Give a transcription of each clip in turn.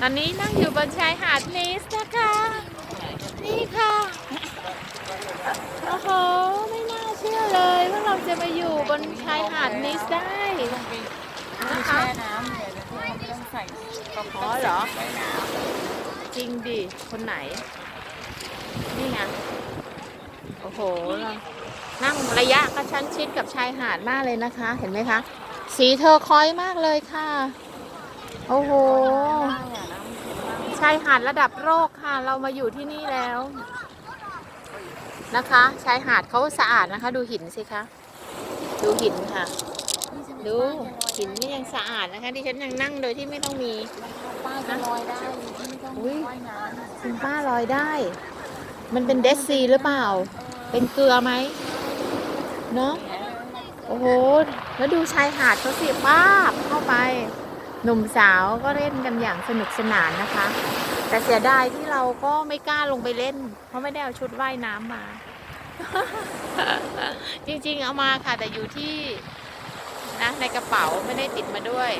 ตอนนี้นั่งอยู่บนชายหาดนิสนะคะ นี่ค่ะ โอ้โห ไม่น่าเชื่อเลยว่าเราจะมาอยู่บนชายหาดนิสได้ลงไปนะคะแช่น้ำเลยนะไม่ต้องใส่กระอ๋ป๋อองเหรอไว้น้จริงดิ คนไหน นี่ไง โอ้โหเรานั่งระยะกระชั้นชิดกับชายหาดมากเลยนะคะ เห็นไหมคะ สีเทอร์คอยส์มากเลยค่ะ โอ้โหำได้อะน้ำเค็มมากชายหาดระดับโลกค่ะ เรามาอยู่ที่นี่แล้วนะคะ ชายหาดเขาสะอาดนะคะ ดูหินสิคะ ดูหินค่ะ ดูหินนี่ยังสะอาดนะคะดิฉันยังนั่งโดยที่ไม่ต้องมีป้าจะลอยได้ที่ไม่ต้องอุ๊ยว่ายน้ำคุณป้าลอยได้ มันเป็นเดซซีหรือเปล่า เป็นเกลือไหมเนาะโอ้โห แล้วดูชายหาดเขาสิป้าบเข้าไป หนุ่มสาวก็เล่นกันอย่างสนุกสนานนะคะ แต่เสียดายที่เราก็ไม่กล้าลงไปเล่น เพราะไม่ได้เอาชุดว่ายน้ำมา จริงๆเอามาค่ะ แต่อยู่ที่นะในกระเป๋าไม่ได้ติดมาด้วย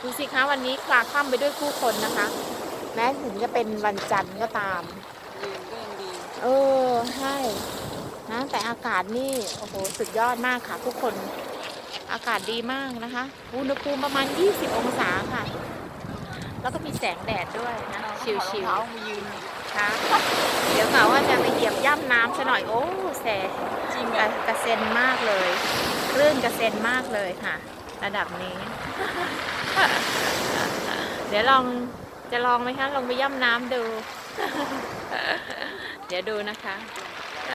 ดูสิคะวันนี้คลาคล่ำไปด้วยผู้คนนะคะ แม้ถึงจะเป็นวันจันทร์ก็ตาม เออใช่นะแต่อากาศนี่ โอ้โห สุดยอดมากค่ะทุกคน อากาศดีมากนะคะ อุณหภูมิประมาณ 20 องศาค่ะ แล้วก็มีแสงแดดด้วยนะชิวๆมายืนๆค่ะเดี๋ยวกะว่าจะไปเหยียบย่ำน้ำซะหน่อย โอ้แสจริงกระอะกระเซ็นมากเลยคลื่นกระเซ็นมากเลยค่ะ ระดับนี้ เดี๋ยวลองจะลองไหมคะ ลองไปย่ำน้ำดู เดี๋ยวดูนะคะ